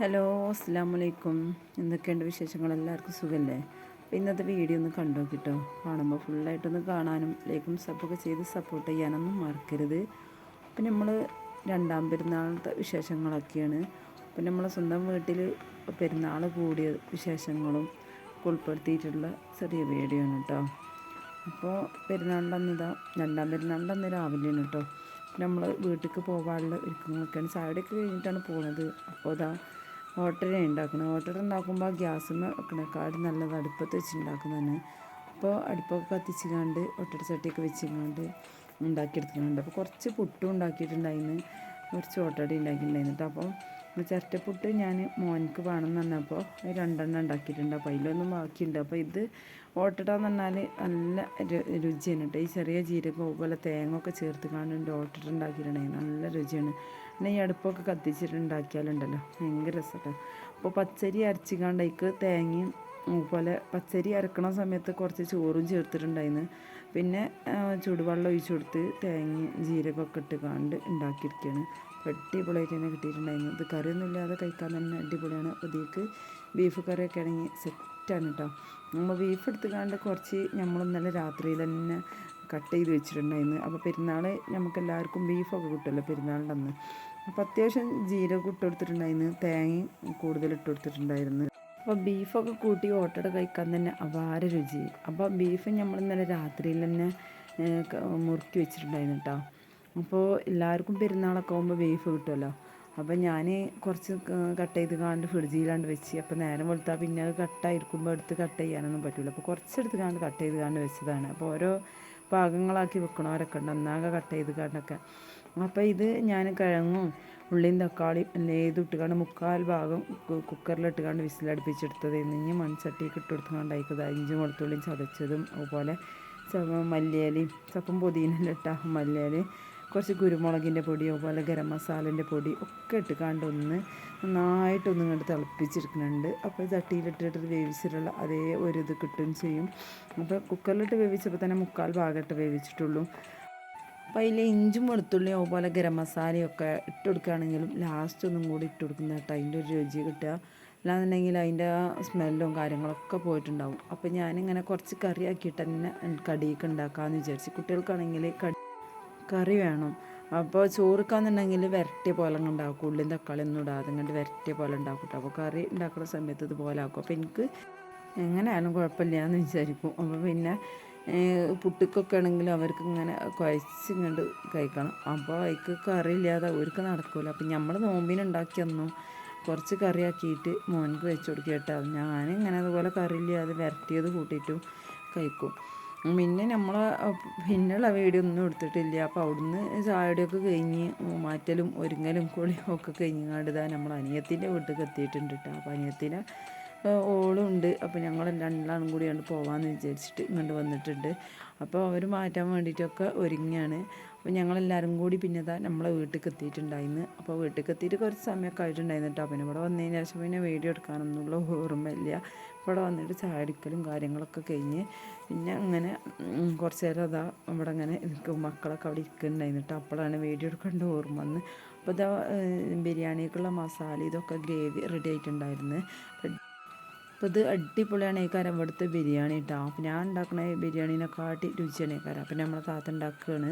Hello അസ്സാം വലൈക്കും എന്തൊക്കെയുണ്ട് വിശേഷങ്ങൾ? എല്ലാവർക്കും സുഖമല്ലേ അപ്പോൾ ഇന്നത്തെ വീഡിയോ ഒന്ന് കണ്ടു നോക്കിട്ടോ കാണുമ്പോൾ ഫുള്ളായിട്ടൊന്ന് കാണാനും ലൈക്കും സബ്ബൊക്കെ ചെയ്ത് സപ്പോർട്ട് ചെയ്യാനൊന്നും മറക്കരുത്. അപ്പം നമ്മൾ രണ്ടാം പെരുന്നാളത്തെ വിശേഷങ്ങളൊക്കെയാണ്. അപ്പം നമ്മൾ സ്വന്തം വീട്ടിൽ പെരുന്നാൾ കൂടിയ വിശേഷങ്ങളും ഉൾപ്പെടുത്തിയിട്ടുള്ള ചെറിയ വീഡിയോ ആണ് കേട്ടോ അപ്പോൾ പെരുന്നാളിന്റെ അന്ന് ഇതാ രണ്ടാം പെരുന്നാളിന്റെ അന്ന് രാവിലെയാണ് കേട്ടോ നമ്മൾ വീട്ടിലേക്ക് പോകാനുള്ള ഒരുക്കങ്ങളൊക്കെയാണ്. ചായയുടെയൊക്കെ കഴിഞ്ഞിട്ടാണ് പോകുന്നത് അപ്പോൾ ഇതാ ഓട്ടട ഉണ്ടാക്കണം ഓട്ടട ഉണ്ടാക്കുമ്പോൾ ഗ്യാസുമ്മ വെക്കണേക്കാട് നല്ലത് അടുപ്പത്ത് വെച്ചുണ്ടാക്കുന്നതാണ് അപ്പോൾ അടുപ്പൊക്കെ കത്തിച്ചുകൊണ്ട് ഒട്ടട ചട്ടിയൊക്കെ വെച്ചുകൊണ്ട് ഉണ്ടാക്കിയെടുക്കുന്നുണ്ട് അപ്പോൾ കുറച്ച് പുട്ടും ഉണ്ടാക്കിയിട്ടുണ്ടായിരുന്നു. കുറച്ച് ഓട്ടടി ഉണ്ടാക്കിയിട്ടുണ്ടായിരുന്നു. കേട്ടോ അപ്പോൾ ചിരട്ടപ്പുട്ട് ഞാൻ മോനക്ക് എന്ന് പറഞ്ഞപ്പോൾ രണ്ടെണ്ണം ഉണ്ടാക്കിയിട്ടുണ്ട്. അപ്പോൾ അതിലൊന്നും ബാക്കിയുണ്ട്. അപ്പോൾ ഇത് ഓട്ടടന്ന് പറഞ്ഞാൽ നല്ല രുചിയാണ് കേട്ടോ ഈ ചെറിയ ജീരകം അതുപോലെ തേങ്ങ ഒക്കെ ചേർത്ത് കാണുന്നുണ്ട് ഓട്ടട ഉണ്ടാക്കിയിട്ടുണ്ടെങ്കിൽ നല്ല രുചിയാണ്. പിന്നെ ഈ അടുപ്പൊക്കെ കത്തിച്ചിട്ട് ഉണ്ടാക്കിയാലുണ്ടല്ലോ. ഭയങ്കര രസമാണ് അപ്പോൾ പച്ചരി അരച്ചിക്കാണ്ട് അതിക്ക് തേങ്ങയും അതുപോലെ പച്ചരി അരക്കണ സമയത്ത് കുറച്ച് ചോറും ചേർത്തിട്ടുണ്ടായിരുന്നു. പിന്നെ ചൂടുവെള്ളം ഒഴിച്ചു കൊടുത്ത് തേങ്ങയും ജീരകമൊക്കെ ഇട്ട് കാണ്ട് ഉണ്ടാക്കിയിരിക്കുകയാണ്. അടിപൊളിയായിട്ട് തന്നെ കിട്ടിയിട്ടുണ്ടായിരുന്നു. ഇത് കറിയൊന്നും ഇല്ലാതെ കഴിക്കാൻ തന്നെ അടിപൊളിയാണ്. ഇതിലേക്ക് ബീഫ് കറിയൊക്കെ ആണെങ്കിൽ സെറ്റാണ് കേട്ടോ നമ്മൾ ബീഫ് എടുത്ത് കാണ്ട് കുറച്ച് നമ്മൾ ഇന്നലെ രാത്രിയിൽ തന്നെ കട്ട് ചെയ്ത് വെച്ചിട്ടുണ്ടായിരുന്നു. അപ്പോൾ പെരുന്നാൾ നമുക്ക് എല്ലാവർക്കും ബീഫൊക്കെ കിട്ടുമല്ലോ പെരുന്നാളിന്റെ അന്ന്. അപ്പോൾ അത്യാവശ്യം ജീരകം ഇട്ട് കൊടുത്തിട്ടുണ്ടായിരുന്നു. തേങ്ങയും കൂടുതൽ ഇട്ട് കൊടുത്തിട്ടുണ്ടായിരുന്നു. അപ്പോൾ ബീഫൊക്കെ കൂട്ടി ഓട്ടോടെ കഴിക്കാൻ തന്നെ അപാര രുചി. അപ്പോൾ ബീഫ് നമ്മൾ ഇന്നലെ രാത്രിയിൽ തന്നെ മുറുക്കി വെച്ചിട്ടുണ്ടായിരുന്നു കേട്ടോ അപ്പോൾ എല്ലാവർക്കും പെരുന്നാളൊക്കെ ആകുമ്പോൾ ബീഫ് കിട്ടുമല്ലോ അപ്പോൾ ഞാൻ കുറച്ച് കട്ട് ചെയ്ത് കാണ്ട് ഫ്രിഡ്ജിയിലാണ്ട് വെച്ച് അപ്പോൾ നേരം വെളുത്താൽ പിന്നെ അത് കട്ടായിരിക്കുമ്പോൾ എടുത്ത് കട്ട് ചെയ്യാനൊന്നും പറ്റില്ല അപ്പോൾ കുറച്ചെടുത്ത് കാണ്ട് കട്ട് ചെയ്ത് കാണ്ട് വെച്ചതാണ്. അപ്പോൾ ഓരോ പാകങ്ങളാക്കി വെക്കണവരൊക്കെ ഉണ്ട്. ഒന്നാകെ കട്ട് ചെയ്ത് കാണ്ടൊക്കെ. അപ്പോൾ ഇത് ഞാൻ കിഴങ്ങും ഉള്ളിയും തക്കാളി എല്ലാം ഏത് കാണ്ട് മുക്കാൽ ഭാഗം കു- കുക്കറിലിട്ട് കാണ്ട് വിസിലടുപ്പിച്ചെടുത്തത്. ഇനി മൺചട്ടിക്ക് ഇട്ട് കൊടുത്തുകൊണ്ട് അയക്കുന്നത് ഇഞ്ചും വെളുത്തുള്ളിയും ചതച്ചതും അതുപോലെ മല്ലിയിലയും ചപ്പം പൊതിനെല്ലാം ഇട്ട കുറച്ച് കുരുമുളകിന്റെ പൊടി അതുപോലെ ഗരം മസാലന്റെ പൊടി ഒക്കെ ഇട്ട് കാണ്ട് ഒന്ന് നന്നായിട്ടൊന്നും കണ്ട് തിളപ്പിച്ചെടുക്കുന്നുണ്ട് അപ്പോൾ ചട്ടിയിലിട്ടിട്ട് വേവിച്ചിട്ടുള്ള അതേ ഒരു ഇത് കിട്ടുകയും ചെയ്യും. അപ്പോൾ കുക്കറിലിട്ട് വേവിച്ചപ്പോൾ തന്നെ മുക്കാൽ ഭാഗമായിട്ട് വേവിച്ചിട്ടുള്ളൂ. അപ്പോൾ അതിൽ ഇഞ്ചും വെളുത്തുള്ളിയും അതുപോലെ ഗരം മസാലയും ഒക്കെ ഇട്ട് കൊടുക്കുകയാണെങ്കിലും ലാസ്റ്റ് ഒന്നും കൂടി ഇട്ട് കൊടുക്കുന്ന കേട്ടോ. അതിന്റെ ഒരു രുചി കിട്ടുക. അല്ലാന്നുണ്ടെങ്കിൽ അതിന്റെ സ്മെല്ലും കാര്യങ്ങളൊക്കെ പോയിട്ടുണ്ടാവും. അപ്പോൾ ഞാനിങ്ങനെ കുറച്ച് കറിയാക്കിയിട്ട് തന്നെ കടിയൊക്കെ ഉണ്ടാക്കാമെന്ന് വിചാരിച്ചു. കുട്ടികൾക്കാണെങ്കിൽ കടി കറി വേണം. അപ്പോൾ ചോറുക്കാന്നുണ്ടെങ്കിൽ വരട്ടിയ പോലെ ഉണ്ടാക്കും. ഉള്ളിയും തക്കാളി ഒന്നും ഇടാതെ അങ്ങോട്ട് വരട്ടിയ പോലെ ഉണ്ടാക്കും അപ്പോൾ കറി ഉണ്ടാക്കുന്ന സമയത്ത് ഇതുപോലെ ആക്കും. അപ്പോൾ എനിക്ക് എങ്ങനെയാലും കുഴപ്പമില്ല എന്ന് വിചാരിക്കും. അപ്പോൾ പിന്നെ പുട്ടിക്കൊക്കെ ആണെങ്കിൽ അവർക്ക് ഇങ്ങനെ കുഴച്ച് ഇങ്ങോട്ട് കഴിക്കണം. അപ്പോൾ അതിക്ക് കറി ഇല്ലാതെ അവർക്ക് നടക്കില്ല അപ്പം നമ്മൾ നോമ്പിനുണ്ടാക്കിയെന്നു കുറച്ച് കറിയാക്കിയിട്ട് മോനക്ക് വെച്ച് കൊടുക്കുക കേട്ടോ. ഞാനിങ്ങനെ അതുപോലെ കറി ഇല്ലാതെ വരട്ടിയത് കൂട്ടിയിട്ടും കഴിക്കും. പിന്നെ നമ്മൾ പിന്നെയുള്ള വീഡിയോ ഒന്നും എടുത്തിട്ടില്ല. അപ്പോൾ അവിടുന്ന് ചായയുടെയൊക്കെ കഴിഞ്ഞ് മാറ്റലും ഒരുങ്ങലും കുളിയും ഒക്കെ കഴിഞ്ഞാണ്ട് ഇതാ നമ്മൾ അനിയത്തിന്റെ വീട്ടിൽ എത്തിയിട്ടുണ്ട് കേട്ടോ അപ്പോൾ അനിയത്തിനെ ഏഹ് ഓളും ഉണ്ട്. അപ്പോൾ ഞങ്ങൾ രണ്ടാളും കൂടി കൂടിയാണ് പോകാമെന്ന് വിചാരിച്ചിട്ട് ഇങ്ങോട്ട് വന്നിട്ടുണ്ട്. അപ്പോൾ അവർ മാറ്റാൻ വേണ്ടിയിട്ടൊക്കെ ഒരുങ്ങിയാണ് അപ്പോൾ ഞങ്ങളെല്ലാവരും കൂടി പിന്നെ ഇതാ നമ്മളെ വീട്ടിലേക്ക് എത്തിയിട്ടുണ്ടായിരുന്നു അപ്പോൾ വീട്ടിലേക്ക് എത്തിയിട്ട് കുറച്ച് സമയമൊക്കെ ആയിട്ടുണ്ടായിരുന്നു കേട്ടോ പിന്നെ ഇവിടെ വന്നതിന് ശേഷം പിന്നെ വീഡിയോ എടുക്കാനൊന്നുള്ള ഓർമ്മയില്ല. ഇവിടെ വന്നിട്ട് ചായ അടിക്കലും കാര്യങ്ങളൊക്കെ കഴിഞ്ഞ് പിന്നെ അങ്ങനെ കുറച്ച് നേരം അതാ ഇവിടെ അങ്ങനെ നിൽക്കും മക്കളൊക്കെ അവിടെ ഇരിക്കുന്നുണ്ടായിരുന്നിട്ട് അപ്പോഴാണ് വീഡിയോ എടുക്കേണ്ട ഓർമ്മ വന്ന്. അപ്പോൾ ഇതാ ബിരിയാണിക്കുള്ള മസാല ഇതൊക്കെ ഗ്രേവി റെഡി ആയിട്ടുണ്ടായിരുന്നു. അപ്പോൾ ഇത് അടിപൊളിയാണ്. ഈ കാരം ഇവിടുത്തെ ബിരിയാണി കേട്ടോ. അപ്പോൾ ഞാൻ ഉണ്ടാക്കുന്ന ബിരിയാണീനെക്കാട്ടി രുചിയാണ് ഈ കാരം അപ്പം നമ്മളെ താത്ത ഉണ്ടാക്കുകയാണ്.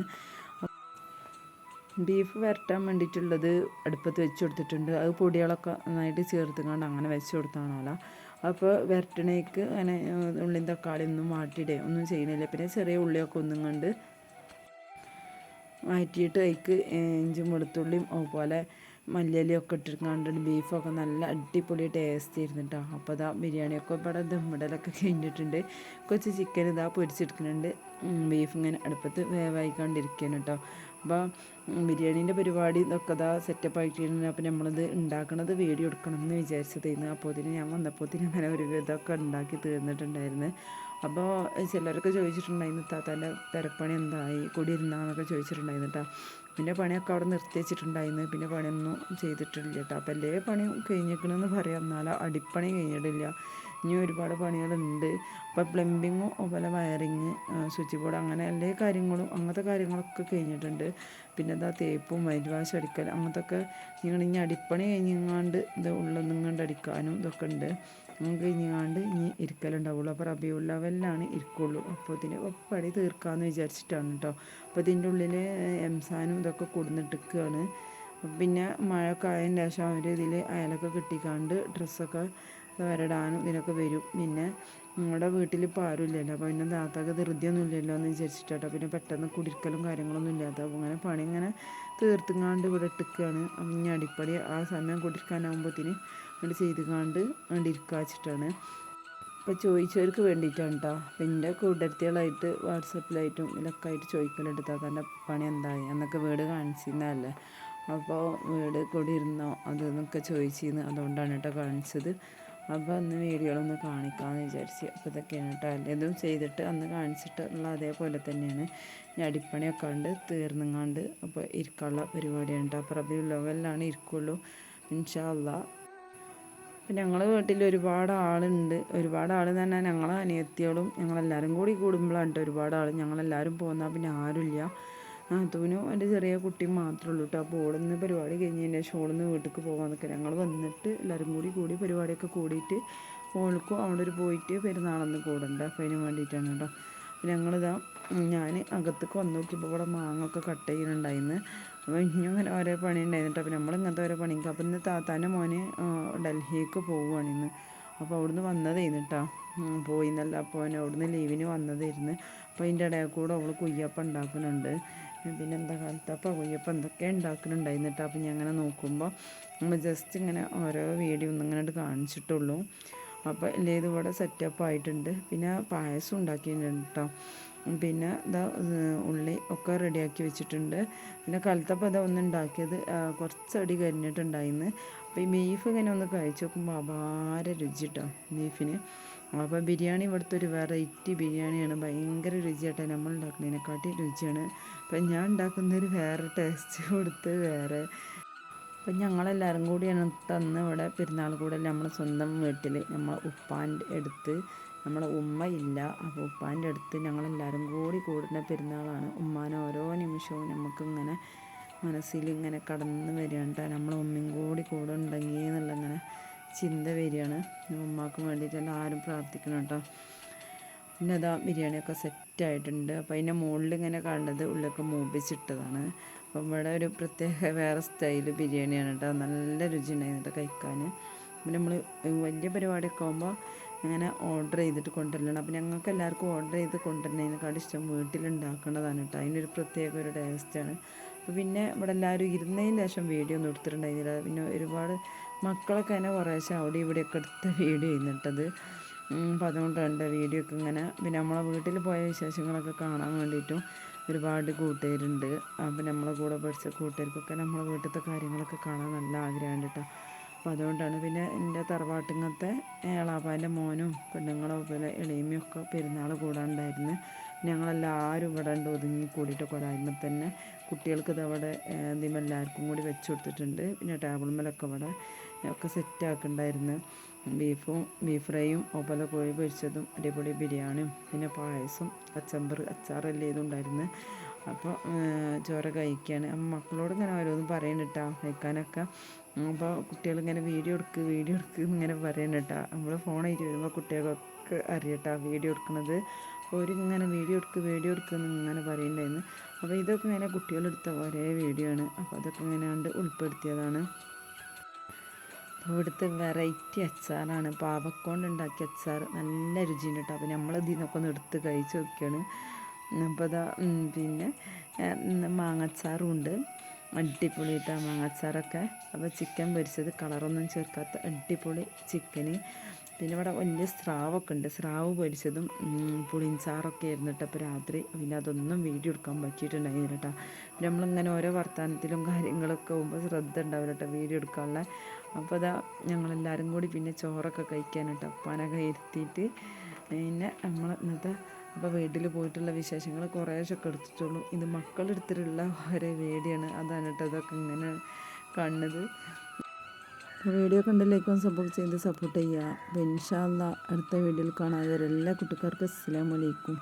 ബീഫ് വരട്ടാൻ വേണ്ടിയിട്ടുള്ളത് അടുപ്പത്ത് വെച്ച് കൊടുത്തിട്ടുണ്ട്. അത് പൊടികളൊക്കെ നന്നായിട്ട് ചേർത്തുകൊണ്ട് അങ്ങനെ വെച്ച് കൊടുത്താണല്ലോ അപ്പോൾ വരട്ടണേക്ക് അങ്ങനെ ഉള്ളിൻ തക്കാളി ഒന്നും മാറ്റിയിടേ ഒന്നും ചെയ്യുന്നില്ല പിന്നെ ചെറിയ ഉള്ളിയൊക്കെ ഒന്നും കണ്ട് മാറ്റിയിട്ട് അതിക്ക് ഇഞ്ചും വെളുത്തുള്ളിയും അതുപോലെ മല്ലിയിലൊക്കെ ഇട്ടിരിക്കാണ്ട് ബീഫൊക്കെ നല്ല അടിപൊളി ടേസ്റ്റ് ആയിരുന്നു കേട്ടോ അപ്പോൾ ഇതാ ബിരിയാണിയൊക്കെ ഇവിടെ ദമ്മിടലൊക്കെ കഴിഞ്ഞിട്ടുണ്ട്. കുറച്ച് ചിക്കൻ ഇതാ പൊരിച്ചെടുക്കുന്നുണ്ട്. ബീഫ് ഇങ്ങനെ അടുപ്പത്ത് വേവായിക്കൊണ്ടിരിക്കുകയാണ് കേട്ടോ അപ്പോൾ ബിരിയാണീന്റെ പരിപാടി ഇതൊക്കെ ഇതാ സെറ്റപ്പ് ആയിട്ടിരുന്നു അപ്പോൾ നമ്മളിത് ഉണ്ടാക്കണത് വീഡിയോ എടുക്കണം എന്ന് വിചാരിച്ചതായിരുന്നു അപ്പോൾ ഇതിന് ഞാൻ വന്നപ്പോൾ അങ്ങനെ ഒരു ഇതൊക്കെ ഉണ്ടാക്കി തീർന്നിട്ടുണ്ടായിരുന്നു. അപ്പോൾ ചിലരൊക്കെ ചോദിച്ചിട്ടുണ്ടായിരുന്നു താത്താന്റെ പെരപ്പണി എന്തായി? കൂടിയിരുന്നാന്നൊക്കെ ചോദിച്ചിട്ടുണ്ടായിരുന്നു കേട്ടോ പിന്നെ പണിയൊക്കെ അവിടെ നിർത്തി വെച്ചിട്ടുണ്ടായിരുന്നു. പിന്നെ പണിയൊന്നും ചെയ്തിട്ടില്ല കേട്ടോ അപ്പോൾ എല്ലാ പണി കഴിഞ്ഞിരിക്കണമെന്ന് പറയാം. എന്നാലും അടിപ്പണി കഴിഞ്ഞിട്ടില്ല. ഇനി ഒരുപാട് പണികളുണ്ട്. അപ്പോൾ പ്ലംബിങ്ങും അതുപോലെ വയറിങ് സ്വിച്ച് ബോർഡ് അങ്ങനെ എല്ലാ കാര്യങ്ങളും അങ്ങനത്തെ കാര്യങ്ങളൊക്കെ കഴിഞ്ഞിട്ടുണ്ട്. പിന്നെ എന്താ തേപ്പും വൈറ്റ് വാഷ് അടിക്കൽ അങ്ങനത്തെ ഒക്കെ നിങ്ങൾ ഇനി അടിപ്പണി കഴിഞ്ഞാണ്ട് ഇത് ഉള്ളൊന്നും അടിക്കാനും ഇതൊക്കെ ഉണ്ട്. നമുക്ക് കഴിഞ്ഞാണ്ട് ഇനി ഇരിക്കലുണ്ടാവുള്ളൂ അപ്പോൾ റബിയുൽ ലെവലിലാണ് ഇരിക്കുള്ളൂ. അപ്പോൾ ഇതിന് പടി തീർക്കാമെന്ന് വിചാരിച്ചിട്ടാണ് കേട്ടോ അപ്പോൾ ഇതിന്റെ ഉള്ളിൽ എംസാനും ഇതൊക്കെ കൊടുന്നിട്ടിരിക്കുകയാണ് പിന്നെ മഴയൊക്കെ ആയതിന്റെ ശേഷം അവർ ഇതിൽ അയലൊക്കെ കിട്ടിക്കാണ്ട് ഡ്രസ്സൊക്കെ വരടാനും ഇതിനൊക്കെ വരും. പിന്നെ നമ്മുടെ വീട്ടിൽ ഇപ്പോൾ ആരുമില്ലല്ലോ. അപ്പോൾ പിന്നെ താത്താക്ക് ധൃതിയൊന്നും ഇല്ലല്ലോ എന്ന് വിചാരിച്ചിട്ടോ പിന്നെ പെട്ടെന്ന് കുടിക്കലും കാര്യങ്ങളൊന്നും ഇല്ലാത്ത അപ്പോൾ അങ്ങനെ പണി ഇങ്ങനെ തീർത്തുങ്ങാണ്ട് ഇവിടെ ഇട്ടിക്കുകയാണ് ഇനി അടിപ്പടി ആ സമയം കുടിക്കാനാകുമ്പോഴത്തേന് അങ്ങോട്ട് ചെയ്തുകാണ്ട് അങ്ങോട്ട് ഇരിക്കുക വെച്ചിട്ടാണ്. അപ്പോൾ ചോദിച്ചവർക്ക് വേണ്ടിയിട്ടാണ് കേട്ടോ അപ്പം എന്റെ കൂട്ടത്തികളായിട്ട് വാട്സപ്പിലായിട്ടും ഇതിലൊക്കെ ആയിട്ട് ചോദിക്കലെടുത്താൽ തന്റെ പണി എന്തായി? എന്നൊക്കെ വീട് കാണിച്ചിരുന്നതല്ലേ? അപ്പോൾ വീട് കൂടി ഇരുന്നോ അതെന്നൊക്കെ ചോദിച്ചിരുന്നു. അതുകൊണ്ടാണ് കേട്ടോ കാണിച്ചത്. അപ്പോൾ അന്ന് വീഡിയോകളൊന്ന് കാണിക്കാമെന്ന് വിചാരിച്ച്. അപ്പോൾ ഇതൊക്കെയാണ് കേട്ടോ എല്ലാതും ചെയ്തിട്ട് അന്ന് കാണിച്ചിട്ടുള്ള അതേപോലെ തന്നെയാണ്. ഞാൻ അടിപ്പണിയൊക്കെ ഉണ്ട് തീർന്നുങ്ങാണ്ട് അപ്പോൾ ഇരിക്കാനുള്ള പരിപാടിയാണ് കേട്ടോ അപ്പോൾ റബി ലെവലിലാണ് ഇരിക്കുള്ളൂ. ഇൻഷാല്ല അപ്പം ഞങ്ങളെ വീട്ടിൽ ഒരുപാട് ആളുണ്ട്. ഒരുപാട് ആൾ തന്നെ ഞങ്ങളെ അനിയത്തികളും ഞങ്ങളെല്ലാവരും കൂടി കൂടുമ്പോഴാണ് കേട്ടോ ഒരുപാട് ആൾ ഞങ്ങളെല്ലാവരും പോകുന്ന പിന്നെ ആരുമില്ല നാത്തൂനും എന്റെ ചെറിയ കുട്ടി മാത്രമേ ഉള്ളൂ കേട്ടോ. അപ്പോൾ ഓടുന്ന പരിപാടി കഴിഞ്ഞതിന് ശേഷം ഓടുന്ന വീട്ടിലേക്ക് പോകാൻ നിൽക്കുക. ഞങ്ങൾ വന്നിട്ട് എല്ലാവരും കൂടി കൂടി പരിപാടിയൊക്കെ കൂടിയിട്ട് ഓൾക്കും അവിടെ ഒരു പോയിട്ട് പെരുന്നാളെന്ന് കൂടണ്ട. അപ്പോൾ അതിന് വേണ്ടിയിട്ടാണ് കേട്ടോ. ഞങ്ങളിതാ ഞാൻ അകത്തേക്ക് വന്ന് നോക്കിയപ്പോൾ ഇവിടെ മാങ്ങൊക്കെ കട്ട് ചെയ്യുന്നുണ്ടായിരുന്നു. അപ്പോൾ ഇനി അങ്ങനെ ഓരോ പണി ഉണ്ടായിരുന്നു അപ്പോൾ നമ്മൾ ഇങ്ങനത്തെ ഓരോ പണിക്ക് അപ്പോൾ ഇന്ന് താത്താന്റെ മോന് ഡൽഹിക്ക് പോവുകയാണ് ഇന്ന്. അപ്പോൾ അവിടുന്ന് വന്നതായിരുന്നു കേട്ടോ. പോയിന്നല്ല അപ്പോൾ അവിടുന്ന് ലീവിന് വന്നതായിരുന്നു. അപ്പോൾ അതിന്റെ ഇടയിൽ കൂടെ അവൾ കുയ്യപ്പം ഉണ്ടാക്കുന്നുണ്ട്. പിന്നെ എന്താ അപ്പോൾ കുയ്യപ്പം എന്തൊക്കെ ഉണ്ടാക്കുന്നുണ്ടായിരുന്നിട്ട് അപ്പം ഞാൻ അങ്ങനെ നോക്കുമ്പോൾ നമ്മൾ ജസ്റ്റ് ഇങ്ങനെ ഓരോ വീഡിയോ ഒന്നും ഇങ്ങനെ കാണിച്ചിട്ടുള്ളൂ. അപ്പോൾ എല്ലാം ഇവിടെ സെറ്റപ്പ് ആയിട്ടുണ്ട്. പിന്നെ പായസം ഉണ്ടാക്കിയിട്ടുണ്ട് കേട്ടോ പിന്നെ ഇതാ ഉള്ളി ഒക്കെ റെഡിയാക്കി വെച്ചിട്ടുണ്ട്. പിന്നെ കലത്തപ്പം ഇതാ ഒന്ന് ഉണ്ടാക്കിയത് കുറച്ചടി കരിഞ്ഞിട്ടുണ്ടായിരുന്നു അപ്പോൾ ഈ ബീഫ് ഇങ്ങനെ ഒന്ന് കഴിച്ച് നോക്കുമ്പോൾ അപാര രുചി കേട്ടോ ബീഫിന് അപ്പോൾ ബിരിയാണി ഇവിടുത്തെ ഒരു വെറൈറ്റി ബിരിയാണിയാണ്. ഭയങ്കര രുചിയായിട്ടാണ് നമ്മൾ ഉണ്ടാക്കുന്നതിനെക്കാട്ടി രുചിയാണ്. അപ്പം ഞാൻ ഉണ്ടാക്കുന്നൊരു വേറെ ടേസ്റ്റ് കൊടുത്ത് വേറെ. അപ്പം ഞങ്ങളെല്ലാവരും കൂടിയാണ് തന്ന് ഇവിടെ പെരുന്നാൾ കൂടെ നമ്മൾ സ്വന്തം വീട്ടിൽ നമ്മൾ ഉപ്പാന്റെ അടുത്ത്. നമ്മളെ ഉമ്മ ഇല്ല. അപ്പോൾ ഉപ്പാന്റെ അടുത്ത് ഞങ്ങളെല്ലാവരും കൂടി കൂടുന്ന പെരുന്നാളാണ്. ഉമ്മാനെ ഓരോ നിമിഷവും നമുക്കിങ്ങനെ മനസ്സിൽ ഇങ്ങനെ കടന്ന് വരികയാണ് നമ്മളെ ഉമ്മയും കൂടി കൂടുന്നുണ്ടെങ്കിൽ എന്നുള്ളങ്ങനെ ചിന്ത വരികയാണ്. ഉമ്മാക്ക് വേണ്ടിയിട്ട് ആരും പ്രാർത്ഥിക്കണം കേട്ടോ. പിന്നെ അതാ ബിരിയാണിയൊക്കെ സെറ്റായിട്ടുണ്ട് അപ്പോൾ അതിന്റെ മുകളിൽ ഇങ്ങനെ കണ്ടത് ഉള്ളിലൊക്കെ മൂപ്പിച്ചിട്ടതാണ്. അപ്പം ഇവിടെ ഒരു പ്രത്യേക വേറെ സ്റ്റൈൽ ബിരിയാണിയാണ് കേട്ടോ. നല്ല രുചി ഉണ്ടായിരുന്നു കഴിക്കാൻ. പിന്നെ നമ്മൾ വലിയ പരിപാടിയൊക്കെ ആകുമ്പോൾ അങ്ങനെ ഓർഡർ ചെയ്തിട്ട് കൊണ്ടുവരണം അപ്പോൾ ഞങ്ങൾക്ക് എല്ലാവർക്കും ഓർഡർ ചെയ്ത് കൊണ്ടുവരുന്നതിനെക്കാളും ഇഷ്ടം വീട്ടിലുണ്ടാക്കേണ്ടതാണ് കേട്ടോ. അതിനൊരു പ്രത്യേക ഒരു ടേസ്റ്റാണ് അപ്പോൾ പിന്നെ ഇവിടെ എല്ലാവരും ഇരുന്നതിന് ശേഷം വീഡിയോ ഒന്നും എടുത്തിട്ടുണ്ടായിരുന്നില്ല. പിന്നെ ഒരുപാട് മക്കളൊക്കെ തന്നെ കുറേശ്ശെ അവിടെ ഇവിടെയൊക്കെ എടുത്ത് വീഡിയോ ചെയ്യുന്നിട്ടത്. അപ്പോൾ അതുകൊണ്ടാണ് വീഡിയോ ഒക്കെ ഇങ്ങനെ പിന്നെ നമ്മളെ വീട്ടിൽ പോയ വിശേഷങ്ങളൊക്കെ കാണാൻ വേണ്ടിയിട്ടും ഒരുപാട് കൂട്ടുകാരുണ്ട്. അപ്പം നമ്മളെ കൂടെ പഠിച്ച കൂട്ടുകാർക്കൊക്കെ നമ്മളെ വീട്ടിലത്തെ കാര്യങ്ങളൊക്കെ കാണാൻ നല്ല ആഗ്രഹമുണ്ട് കേട്ടോ. അപ്പോൾ അതുകൊണ്ടാണ് പിന്നെ എന്റെ തറവാട്ടിങ്ങത്തെ ഏളാപ്പാന്റെ മോനും പെണ്ണുങ്ങളും പിന്നെ എളിയമ്മയും ഒക്കെ പെരുന്നാൾ കൂടാണ്ടായിരുന്നു. ഞങ്ങളെല്ലാവരും ഇവിടെ ഉണ്ട് ഒതുങ്ങി കൂടിയിട്ട് കൊലായ്മ തന്നെ. കുട്ടികൾക്ക് ഇത് അവിടെ എന്തെങ്കിലും എല്ലാവർക്കും കൂടി വെച്ച് കൊടുത്തിട്ടുണ്ട്. പിന്നെ ടേബിൾ മേലൊക്കെ ഇവിടെ ഒക്കെ സെറ്റ് ആക്കണ്ടായിരുന്നു. ബീഫും ബീഫ് ഫ്രൈയും ഒപ്പല കോഴി പൊരിച്ചതും അടിപൊളി ബിരിയാണിയും പിന്നെ പായസം അച്ചമ്പർ അച്ചാറെല്ലാം ഇതുണ്ടായിരുന്നു അപ്പോൾ ചോര കഴിക്കുകയാണ് മക്കളോട് ഇങ്ങനെ ഓരോന്നും പറയുന്നുട്ടാ കഴിക്കാനൊക്കെ. അപ്പോൾ കുട്ടികളിങ്ങനെ വീഡിയോ എടുക്കുക വീഡിയോ എടുക്കുക ഇങ്ങനെ പറയുന്നുട്ടാ നമ്മൾ ഫോണായിട്ട് വരുമ്പോൾ കുട്ടികൾക്കൊക്കെ അറിയട്ടാ വീഡിയോ എടുക്കുന്നത് അപ്പോൾ ഇങ്ങനെ വീഡിയോ എടുക്കുക വീഡിയോ എടുക്കുക ഇങ്ങനെ പറയണ്ടായിരുന്നു. അപ്പോൾ ഇതൊക്കെ ഇങ്ങനെ കുട്ടികളെടുത്ത ഒരേ വീഡിയോ ആണ്. അപ്പോൾ അതൊക്കെ ഇങ്ങനെ കണ്ട് ഉൾപ്പെടുത്തിയതാണ്. ഇവിടുത്തെ വെറൈറ്റി അച്ചാറാണ്. പാവക്കൊണ്ട് ഉണ്ടാക്കിയ അച്ചാർ നല്ല രുചിയുണ്ട് കേട്ടോ അപ്പോൾ നമ്മൾ ഇതിനൊക്കെ ഒന്ന് എടുത്ത് കഴിച്ച് നോക്കിയാണ്. അപ്പോൾ അതാ പിന്നെ മാങ്ങച്ചാറും ഉണ്ട്. അടിപൊളി കേട്ടോ മാങ്ങച്ചാറൊക്കെ. അപ്പോൾ ചിക്കൻ പൊരിച്ചത് കളറൊന്നും ചേർക്കാത്ത അടിപൊളി ചിക്കന് പിന്നെ ഇവിടെ വലിയ സ്രാവൊക്കെ ഉണ്ട്. സ്രാവ് പൊരിച്ചതും പുളിഞ്ചാറൊക്കെ ആയിരുന്നു കേട്ടോ അപ്പോൾ രാത്രി. പിന്നെ അതൊന്നും വീഡിയോ എടുക്കാൻ പറ്റിയിട്ടുണ്ടായിരുന്നു കേട്ടോ നമ്മളിങ്ങനെ ഓരോ വർത്തമാനത്തിലും കാര്യങ്ങളൊക്കെ പോകുമ്പോൾ ശ്രദ്ധ ഉണ്ടാവില്ല കേട്ടോ വീഡിയോ എടുക്കാനുള്ള. അപ്പോൾ അതാ ഞങ്ങളെല്ലാവരും കൂടി പിന്നെ ചോറൊക്കെ കഴിക്കാൻ കേട്ടോ അപ്പാനൊക്കെ ഇരുത്തിയിട്ട് പിന്നെ നമ്മൾ ഇന്നത്തെ അപ്പോൾ വീട്ടിൽ പോയിട്ടുള്ള വിശേഷങ്ങൾ കുറേശ്ശൊക്കെ എടുത്തിട്ടുള്ളൂ. ഇത് മക്കളെടുത്തിട്ടുള്ള ഓരോ വീഡിയോ ആണ് അതാണ് കേട്ടോ അതൊക്കെ ഇങ്ങനെ കാണുന്നത്. വീഡിയോ കണ്ടിലേക്കും സപ്പോർട്ട് ചെയ്ത് സപ്പോർട്ട് ചെയ്യുക. അപ്പോൾ ഇൻഷാല്ല അടുത്ത വീഡിയോയിൽ കാണാതെ എല്ലാ കുട്ടിക്കാർക്കും അസ്സലാമു അലൈക്കും.